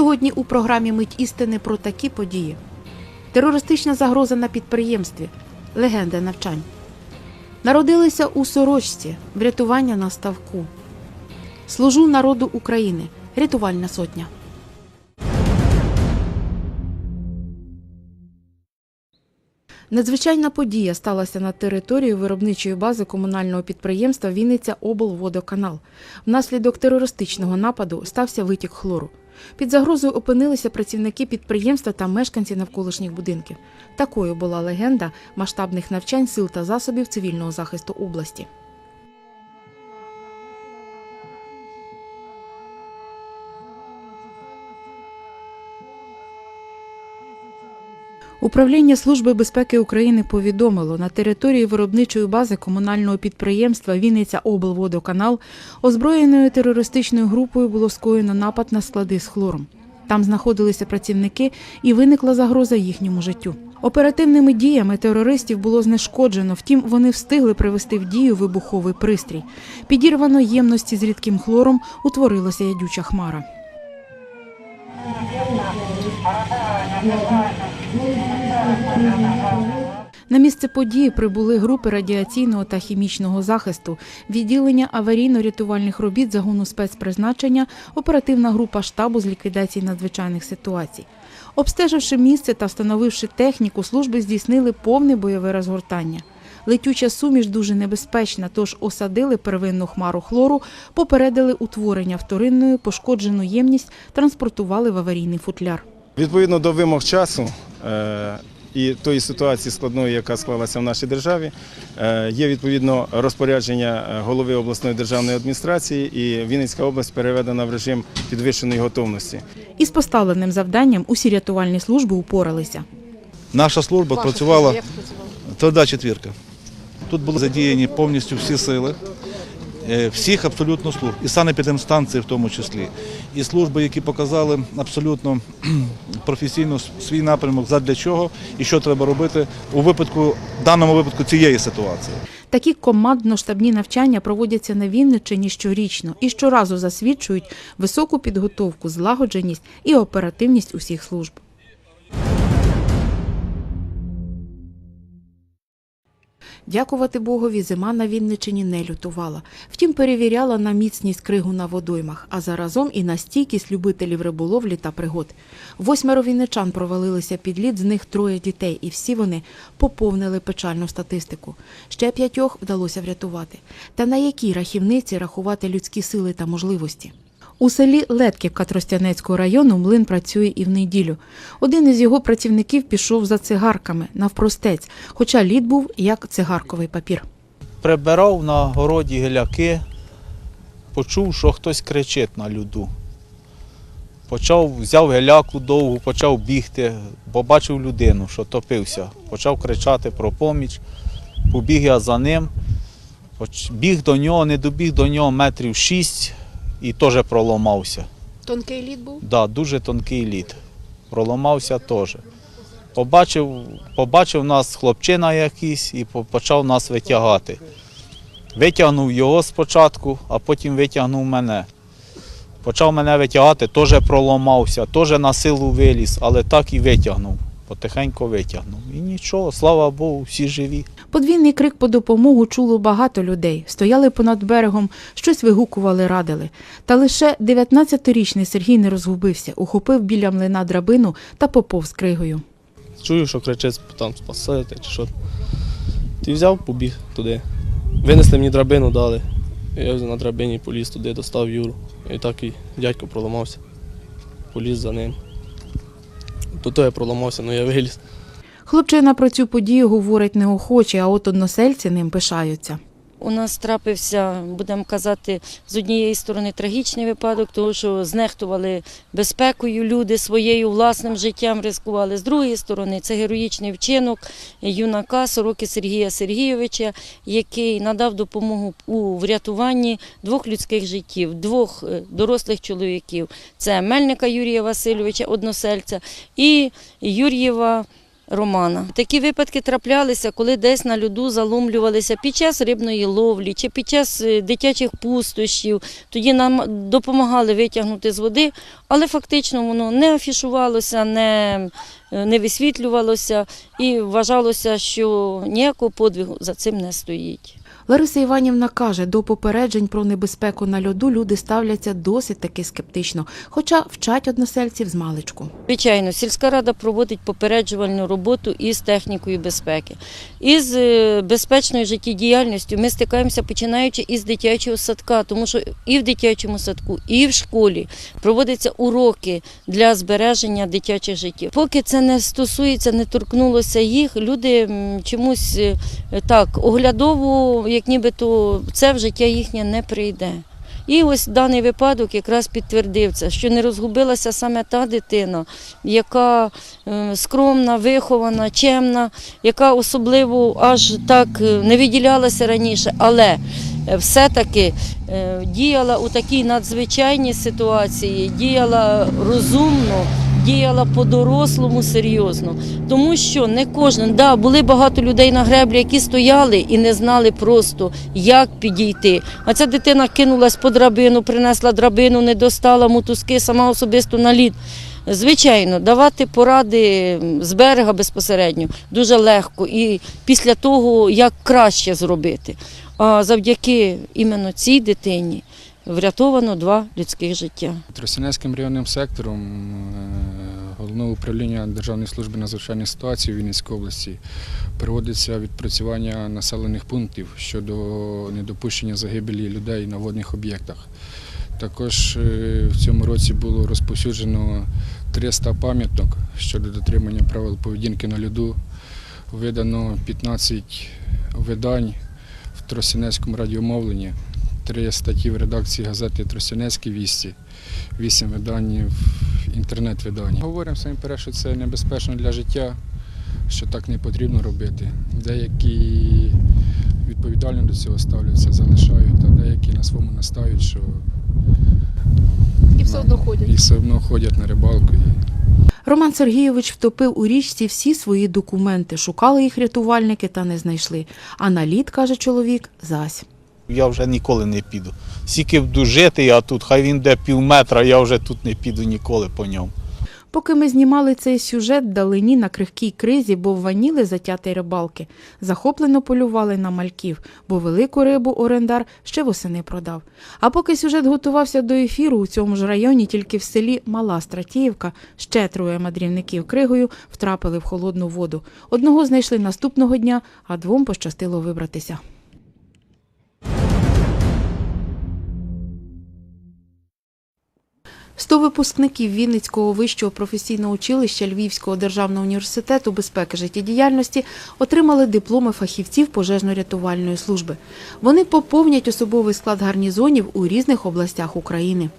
Сьогодні у програмі Мить істини про такі події: терористична загроза на підприємстві, легенда навчань. Народилися у сорочці, врятування на ставку. Служу народу України. Рятувальна сотня. Надзвичайна подія сталася на території виробничої бази комунального підприємства Вінниця облводоканал. Внаслідок терористичного нападу стався витік хлору. Під загрозою опинилися працівники підприємства та мешканці навколишніх будинків. Такою була легенда масштабних навчань сил та засобів цивільного захисту області. Управління Служби безпеки України повідомило, на території виробничої бази комунального підприємства Вінниця облводоканал озброєною терористичною групою було скоєно напад на склади з хлором. Там знаходилися працівники і виникла загроза їхньому життю. Оперативними діями терористів було знешкоджено, втім вони встигли привести в дію вибуховий пристрій. Підірвано ємності з рідким хлором, утворилася ядюча хмара. На місце події прибули групи радіаційного та хімічного захисту, відділення аварійно-рятувальних робіт загону спецпризначення, оперативна група штабу з ліквідації надзвичайних ситуацій. Обстеживши місце та встановивши техніку, служби здійснили повне бойове розгортання. Летюча суміш дуже небезпечна, тож осадили первинну хмару хлору, попередили утворення вторинної, пошкоджену ємність, транспортували в аварійний футляр. Відповідно до вимог часу е, і тої ситуації складної, яка склалася в нашій державі, е, є відповідно розпорядження е, голови обласної державної адміністрації, і Вінницька область переведена в режим підвищеної готовності. Із поставленим завданням усі рятувальні служби упоралися. Наша служба працювала тверда четвірка. Тут були задіяні повністю всі сили, всіх абсолютно служб, і санепідемстанції в тому числі, і служби, які показали абсолютно професійно свій напрямок, задля чого і що треба робити у випадку, даному випадку цієї ситуації. Такі командно-штабні навчання проводяться на Вінниччині щорічно і щоразу засвідчують високу підготовку, злагодженість і оперативність усіх служб. Дякувати Богові, зима на Вінничині не лютувала. Втім, перевіряла на міцність кригу на водоймах, а заразом і на стійкість любителів риболовлі та пригод. Восьмеро вінничан провалилися під лід, з них троє дітей, і всі вони поповнили печальну статистику. Ще п'ятьох вдалося врятувати. Та на якій рахівниці рахувати людські сили та можливості? У селі Летківка Тростянецького району млин працює і в неділю. Один із його працівників пішов за цигарками навпростець, хоча лід був як цигарковий папір. прибирав на городі геляки, почув, що хтось кричить на люду. Почав, взяв геляку довгу, почав бігти, побачив людину, що топився. Почав кричати про поміч. Побіг я за ним, біг до нього, не добіг до нього метрів шість і теж проламався. Тонкий лід був? Да, дуже тонкий лід. Проламався теж. Побачив, побачив нас хлопчина якийсь і почав нас витягати. Витягнув його спочатку, а потім витягнув мене. Почав мене витягати, теж проламався, теж на силу виліз, але так і витягнув. Потихеньку витягнув. І нічого, слава Богу, всі живі. Подвійний крик по допомогу чуло багато людей. Стояли понад берегом, щось вигукували, радили. Та лише 19-річний Сергій не розгубився, ухопив біля млина драбину та поповз кригою. Чую, що кричить там спасати чи що. Ти взяв, побіг туди. Винесли мені драбину, дали. Я на драбині поліз туди, достав Юру. І так і дядько проламався. Поліз за ним. То я проламався, ну я виліз. Хлопчина про цю подію говорить неохоче, а от односельці ним пишаються. У нас трапився, будемо казати, з однієї сторони трагічний випадок, тому що знехтували безпекою люди своєю власним життям ризикували. З другої сторони, це героїчний вчинок юнака Сороки Сергія Сергійовича, який надав допомогу у врятуванні двох людських життів, двох е, дорослих чоловіків. Це Мельника Юрія Васильовича, односельця, і Юр'єва Романа. Такі випадки траплялися, коли десь на льоду заломлювалися під час рибної ловлі чи під час е, дитячих пустощів. Тоді нам допомагали витягнути з води, але фактично воно не афішувалося, не, е, не висвітлювалося і вважалося, що ніякого подвигу за цим не стоїть. Лариса Іванівна каже, до попереджень про небезпеку на льоду люди ставляться досить таки скептично, хоча вчать односельців з маличку. Звичайно, сільська рада проводить попереджувальну роботу із технікою безпеки. Із е, безпечною життєдіяльністю ми стикаємося починаючи із дитячого садка, тому що і в дитячому садку, і в школі проводяться уроки для збереження дитячих життів. Поки це не стосується, не торкнулося їх, люди чомусь е, так оглядово, як нібито це в життя їхнє не прийде. І ось даний випадок якраз підтвердив це, що не розгубилася саме та дитина, яка е, скромна, вихована, чемна, яка особливо аж так е, не виділялася раніше, але е, все-таки діяла у такій надзвичайній ситуації, діяла розумно. Діяла по-дорослому серйозно, тому що не кожен, да, були багато людей на греблі, які стояли і не знали просто, як підійти. А ця дитина кинулась по драбину, принесла драбину, не достала мотузки, сама особисто на лід. Звичайно, давати поради з берега безпосередньо дуже легко і після того, як краще зробити. А завдяки іменно цій дитині врятовано два людських життя. Тростянецьким районним сектором е, головного управління Державної служби надзвичайних ситуацій у Вінницькій області проводиться відпрацювання населених пунктів щодо недопущення загибелі людей на водних об'єктах. Також е, в цьому році було розповсюджено 300 пам'яток щодо дотримання правил поведінки на льоду. Видано 15 видань в Тростянецькому радіомовленні три статті в редакції газети Тростянецькі вісті, вісім видань в інтернет-виданні. Говоримо самі перше, що це небезпечно для життя, що так не потрібно робити. Деякі відповідально до цього ставляться, залишають, а деякі на своєму настають, що І все одно ходять. і все одно ходять на рибалку. Роман Сергійович втопив у річці всі свої документи, шукали їх рятувальники та не знайшли. А на лід, каже чоловік, зась. Я вже ніколи не піду. Скільки буду жити, я тут, хай він де пів метра, я вже тут не піду ніколи по ньому. Поки ми знімали цей сюжет вдалині на крихкій кризі, бо ваніли затятий рибалки. Захоплено полювали на мальків, бо велику рибу орендар ще восени продав. А поки сюжет готувався до ефіру, у цьому ж районі тільки в селі Мала Стратіївка ще троє мадрівників кригою втрапили в холодну воду. Одного знайшли наступного дня, а двом пощастило вибратися. Сто випускників Вінницького вищого професійного училища Львівського державного університету безпеки життєдіяльності отримали дипломи фахівців пожежно-рятувальної служби. Вони поповнять особовий склад гарнізонів у різних областях України.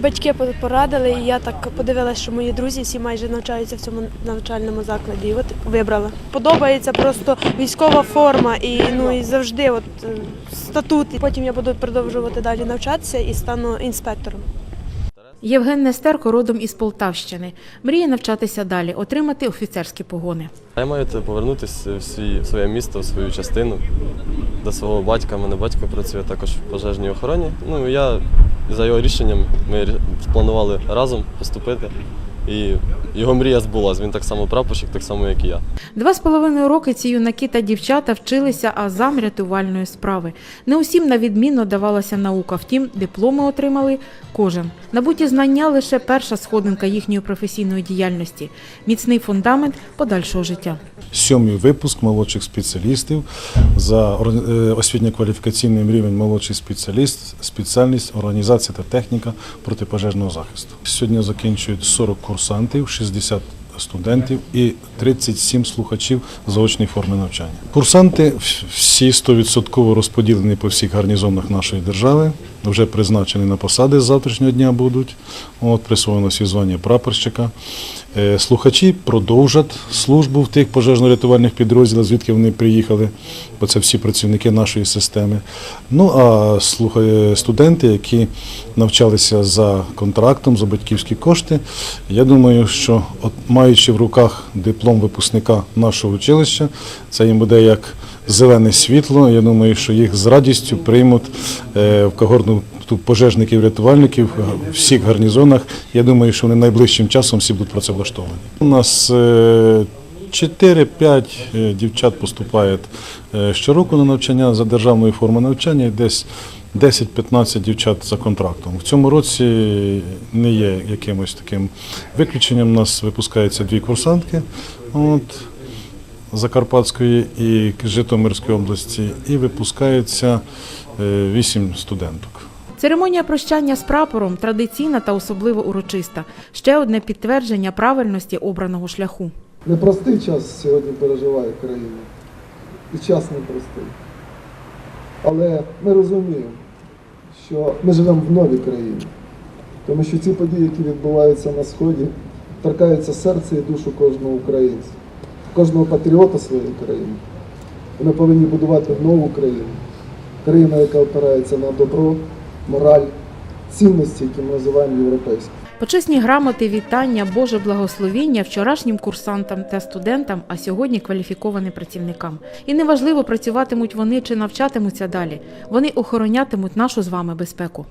Батьки порадили, і я так подивилася, що мої друзі всі майже навчаються в цьому навчальному закладі. І от вибрала. Подобається просто військова форма і ну і завжди от е, статут. Потім я буду продовжувати далі навчатися і стану інспектором. Євген Нестерко родом із Полтавщини. Мріє навчатися далі, отримати офіцерські погони. Я маю повернутися в свій, своє місто, в свою частину до свого батька. Мене батько працює також в пожежній охороні. Ну я за його рішенням ми планували разом поступити. І його мрія збулась. Він так само прапорщик, так само, як і я. Два з половиною роки ці юнаки та дівчата вчилися азам рятувальної справи. Не усім на відмінно давалася наука, втім, дипломи отримали кожен. Набуті знання лише перша сходинка їхньої професійної діяльності, міцний фундамент подальшого життя. Сьомий випуск молодших спеціалістів за е, освітньо-кваліфікаційним рівень молодший спеціаліст, спеціальність організація та техніка протипожежного захисту. Сьогодні закінчують 40 курсантів, 60 студентів і 37 слухачів заочної форми навчання. Курсанти всі 100% розподілені по всіх гарнізонах нашої держави. Вже призначені на посади з завтрашнього дня будуть. От, присвоєно всі звання прапорщика. Е, Слухачі продовжать службу в тих пожежно-рятувальних підрозділах, звідки вони приїхали, бо це всі працівники нашої системи. Ну а студенти, які навчалися за контрактом, за батьківські кошти, я думаю, що от маючи в руках диплом випускника нашого училища, це їм буде як зелене світло. Я думаю, що їх з радістю приймуть е, в когорну пожежників, рятувальників в всіх гарнізонах. Я думаю, що вони найближчим часом всі будуть працевлаштовані. У нас е, 4-5 е, дівчат поступають е, щороку на навчання за державною формою навчання, і десь 10-15 дівчат за контрактом. В цьому році не є якимось таким виключенням. У нас випускаються дві курсантки от, Закарпатської і Житомирської області, і випускається е, 8 студенток. Церемонія прощання з прапором традиційна та особливо урочиста. Ще одне підтвердження правильності обраного шляху. Непростий час сьогодні переживає країна. І час непростий. Але ми розуміємо, що ми живемо в новій країні. Тому що ці події, які відбуваються на Сході, торкаються серця і душу кожного українця, кожного патріота своєї країни. Ми повинні будувати нову країну. Країну, яка опирається на добро, мораль, цінності, які ми називаємо європейськими. Почесні грамоти, вітання, Боже благословіння вчорашнім курсантам та студентам, а сьогодні кваліфікованим працівникам. І неважливо, працюватимуть вони чи навчатимуться далі. Вони охоронятимуть нашу з вами безпеку.